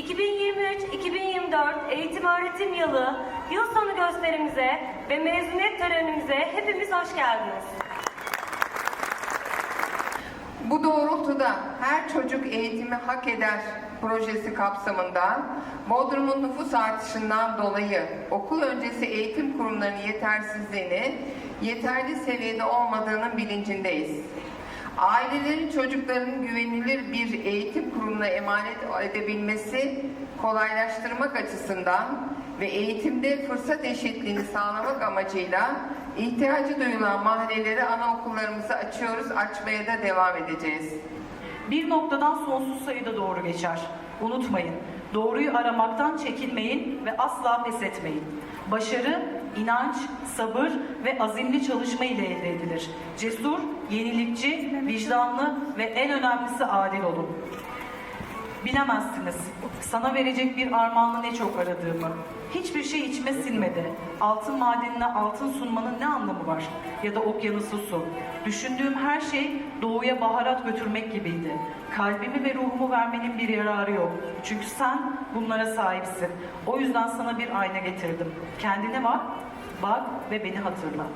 2023-2024 eğitim öğretim yılı yıl sonu gösterimize ve mezuniyet törenimize hepimiz hoş geldiniz. Bu doğrultuda Her Çocuk Eğitimi Hak Eder projesi kapsamında Bodrum'un nüfus artışından dolayı okul öncesi eğitim kurumlarının yetersizliğini yeterli seviyede olmadığının bilincindeyiz. Ailelerin çocuklarının güvenilir bir eğitim kurumuna emanet edebilmesi kolaylaştırmak açısından ve eğitimde fırsat eşitliğini sağlamak amacıyla ihtiyacı duyulan mahalleleri anaokullarımızı açıyoruz, açmaya da devam edeceğiz. Bir noktadan sonsuz sayıda doğru geçer. Unutmayın, doğruyu aramaktan çekinmeyin ve asla pes etmeyin. Başarı, inanç, sabır ve azimli çalışma ile elde edilir. Cesur, yenilikçi, vicdanlı ve en önemlisi adil olun. Bilemezsiniz. Sana verecek bir armağanı ne çok aradığımı. Hiçbir şey içime sinmedi. Altın madenine altın sunmanın ne anlamı var? Ya da okyanusu su. Düşündüğüm her şey doğuya baharat götürmek gibiydi. Kalbimi ve ruhumu vermenin bir yararı yok. Çünkü sen bunlara sahipsin. O yüzden sana bir ayna getirdim. Kendine bak, bak ve beni hatırla.